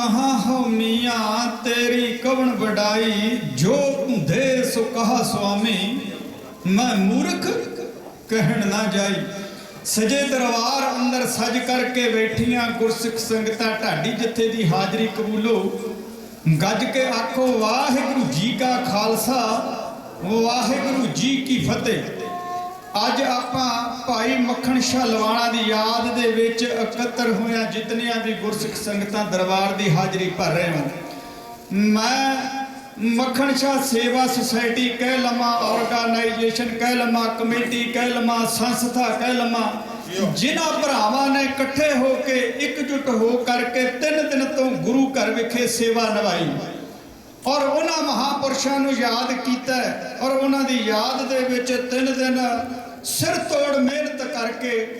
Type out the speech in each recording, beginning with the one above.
ਕਹਾਂ ਹੋ ਮੀਆਂ, ਤੇਰੀ ਕਵਣ ਵਡਾਈ, ਜੋ ਧੁੰਦੇ ਸੋ ਕਹਾ ਸੁਆਮੀ। ਮੈਂ ਮੂਰਖ ਕਹਿਣ ਨਾ ਜਾਈ। ਸਜੇ ਦਰਬਾਰ ਅੰਦਰ ਸਜ ਕਰਕੇ ਬੈਠੀਆਂ ਗੁਰਸਿੱਖ ਸੰਗਤਾਂ, ਢਾਡੀ ਜਿੱਥੇ ਦੀ ਹਾਜ਼ਰੀ ਕਬੂਲੋ। ਗੱਜ ਕੇ ਆਖੋ, ਵਾਹਿਗੁਰੂ ਜੀ ਕਾ ਖਾਲਸਾ, ਵਾਹਿਗੁਰੂ ਜੀ ਕੀ ਫਤਿਹ। ਅੱਜ ਆਪਾਂ ਭਾਈ ਮੱਖਣ ਸ਼ਾਹ ਲਵਾਣਾ ਦੀ ਯਾਦ ਦੇ ਵਿੱਚ ਇਕੱਤਰ ਹੋਇਆ ਜਿਤਨੀਆਂ ਵੀ ਗੁਰਸਿੱਖ ਸੰਗਤਾਂ ਦਰਬਾਰ ਦੀ ਹਾਜ਼ਰੀ ਭਰ ਰਹੇ ਹਨ। ਮੈਂ ਮੱਖਣ ਸ਼ਾਹ ਸੇਵਾ ਸੁਸਾਇਟੀ ਕਹਿ ਲਵਾਂ ਆਰਗੇਨਾਈਜੇਸ਼ਨ ਕਹਿ ਲਵਾਂ, ਕਮੇਟੀ ਕਹਿ ਲਵਾਂ, ਸੰਸਥਾ ਕਹਿ ਲਵਾਂ, ਜਿਨ੍ਹਾਂ ਭਰਾਵਾਂ ਨੇ ਇਕੱਠੇ ਹੋ ਕੇ ਇਕਜੁੱਟ ਹੋ ਕਰਕੇ ਤਿੰਨ ਦਿਨ ਤੋਂ ਗੁਰੂ ਘਰ ਵਿਖੇ ਸੇਵਾ ਨਿਭਾਈ। ਔਰ ਉਹਨਾਂ ਮਹਾਪੁਰਸ਼ਾਂ ਨੂੰ ਯਾਦ ਕੀਤਾ ਔਰ ਉਹਨਾਂ ਦੀ ਯਾਦ ਦੇ ਵਿੱਚ ਤਿੰਨ ਦਿਨ ਸਿਰ ਤੋੜ ਮਿਹਨਤ ਕਰਕੇ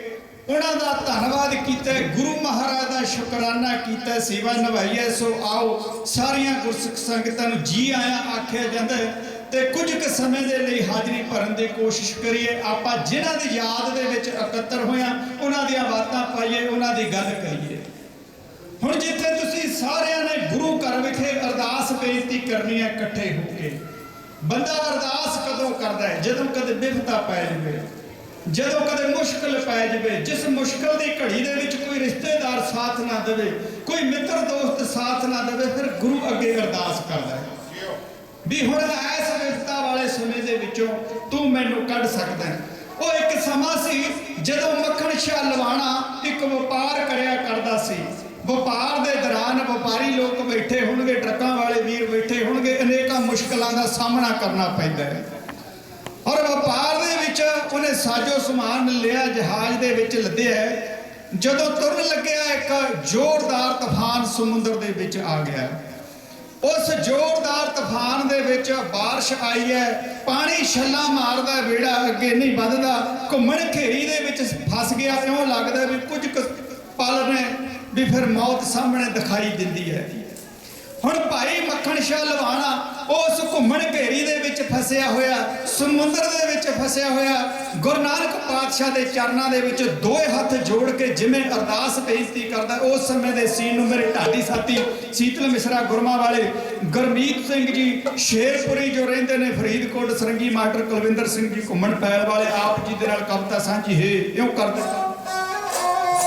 ਉਹਨਾਂ ਦਾ ਧੰਨਵਾਦ ਕੀਤਾ ਗੁਰੂ ਮਹਾਰਾਜ ਦਾ ਸ਼ੁਕਰਾਨਾ ਕੀਤਾ ਸੇਵਾ ਨਿਭਾਈਏ ਸੋ ਆਓ ਸਾਰੀਆਂ ਗੁਰਸਿੱਖ ਸੰਗਤਾਂ ਨੂੰ ਜੀ ਆਇਆ ਆਖਿਆ ਜਾਂਦਾ ਹੈ ਤੇ ਕੁਝ ਕੁ ਸਮੇਂ ਦੇ ਲਈ ਹਾਜ਼ਰੀ ਭਰਨ ਦੀ ਕੋਸ਼ਿਸ਼ ਕਰੀਏ। ਆਪਾਂ ਜਿਨ੍ਹਾਂ ਦੀ ਯਾਦ ਦੇ ਵਿੱਚ ਇਕੱਤਰ ਹੋਇਆਂ, ਉਹਨਾਂ ਦੀਆਂ ਬਾਤਾਂ ਪਾਈਏ, ਉਹਨਾਂ ਦੀ ਗੱਲ ਕਰੀਏ। ਹੁਣ ਜਿੱਥੇ ਤੁਸੀਂ ਸਾਰਿਆਂ ਨੇ ਗੁਰੂ ਘਰ ਵਿਖੇ ਅਰਦਾਸ ਬੇਨਤੀ ਕਰਨੀ ਹੈ, ਇਕੱਠੇ ਹੋ ਕੇ। ਬੰਦਾ ਅਰਦਾਸ ਕਦੋਂ ਕਰਦਾ ਹੈ ਜਦੋਂ ਕਦੇ ਬਿਪਤਾ ਪੈ ਜਾਵੇ, ਜਦੋਂ ਕਦੇ ਮੁਸ਼ਕਲ ਪੈ ਜਾਵੇ, ਜਿਸ ਮੁਸ਼ਕਲ ਦੀ ਘੜੀ ਦੇ ਵਿੱਚ ਕੋਈ ਰਿਸ਼ਤੇਦਾਰ ਸਾਥ ਨਾ ਦੇਵੇ, ਕੋਈ ਮਿੱਤਰ ਦੋਸਤ ਸਾਥ ਨਾ ਦੇਵੇ, ਫਿਰ ਗੁਰੂ ਅੱਗੇ ਅਰਦਾਸ ਕਰਦਾ ਹੈ ਵੀ ਹੁਣ ਐਸ ਵਿਪਤਾ ਵਾਲੇ ਸਮੇਂ ਦੇ ਵਿੱਚੋਂ ਤੂੰ ਮੈਨੂੰ ਕੱਢ ਸਕਦਾ ਹੈ। ਉਹ ਇੱਕ ਸਮਾਂ ਸੀ ਜਦੋਂ ਮੱਖਣ ਸ਼ਾਹ ਲਵਾਣਾ ਇੱਕ ਵਪਾਰ ਕਰਿਆ ਕਰਦਾ ਸੀ ਵਪਾਰ ਦੇ ਦੌਰਾਨ ਵਪਾਰੀ ਲੋਕ ਬੈਠੇ ਹੋਣਗੇ ਟਰੱਕਾਂ ਵਾਲੇ ਵੀਰ ਬੈਠੇ ਹੋਣਗੇ ਅਨੇਕਾਂ ਮੁਸ਼ਕਲਾਂ ਦਾ ਸਾਹਮਣਾ ਕਰਨਾ ਪੈਂਦਾ ਹੈ ਔਰ ਵਪਾਰ ਦੇ ਵਿੱਚ ਉਹਨੇ ਸਾਜੋ ਸਮਾਨ ਲਿਆ ਜਹਾਜ਼ ਦੇ ਵਿੱਚ ਲੱਦਿਆ ਹੈ। ਜਦੋਂ ਤੁਰਨ ਲੱਗਿਆ ਇੱਕ ਜ਼ੋਰਦਾਰ ਤੂਫਾਨ ਸਮੁੰਦਰ ਦੇ ਵਿੱਚ ਆ ਗਿਆ ਉਸ ਜ਼ੋਰਦਾਰ ਤੂਫਾਨ ਦੇ ਵਿੱਚ بارش ਆਈ ਹੈ ਪਾਣੀ ਛੱਲਾ ਮਾਰਦਾ ਵੇੜਾ ਅੱਗੇ ਨਹੀਂ ਵੱਧਦਾ ਘੁੰਮਣ ਘੇਰੀ ਦੇ ਵਿੱਚ ਫਸ ਗਿਆ ਇਉਂ ਲੱਗਦਾ ਵੀ ਕੁਝ ਕੁ ਪਲ ਨੇ ਵੀ ਫਿਰ ਮੌਤ ਸਾਹਮਣੇ ਦਿਖਾਈ ਦਿੰਦੀ ਹੈ ਹੁਣ ਭਾਈ ਮੱਖਣ ਸ਼ਾਹ ਲਵਾਣਾ ਉਸ ਘੁੰਮਣ ਘੇਰੀ ਦੇ ਵਿੱਚ ਫਸਿਆ ਹੋਇਆ, ਸਮੁੰਦਰ ਦੇ ਵਿੱਚ ਫਸਿਆ ਹੋਇਆ ਗੁਰੂ ਨਾਨਕ ਪਾਤਸ਼ਾਹ ਦੇ ਚਰਨਾਂ ਦੇ ਵਿੱਚ ਦੋਏ ਹੱਥ ਜੋੜ ਕੇ ਜਿਵੇਂ ਅਰਦਾਸ ਬੇਨਤੀ ਕਰਦਾ, ਉਸ ਸਮੇਂ ਦੇ ਸੀਨ ਨੂੰ ਮੇਰੇ ਢਾਡੀ ਸਾਥੀ ਸੀਤਲ ਮਿਸਰਾ ਗੁਰਮਾ ਵਾਲੇ ਗੁਰਮੀਤ ਸਿੰਘ ਜੀ ਸ਼ੇਰਪੁਰੀ ਜੋ ਰਹਿੰਦੇ ਨੇ ਫਰੀਦਕੋਟ, ਸਰੰਗੀ ਮਾਸਟਰ ਕੁਲਵਿੰਦਰ ਸਿੰਘ ਜੀ ਘੁੰਮਣ ਪੈਲ ਵਾਲੇ, ਆਪ ਜੀ ਦੇ ਨਾਲ ਕਵਿਤਾ ਸਾਂਝੀ ਹੈ, ਇਉਂ ਕਰਦੇ।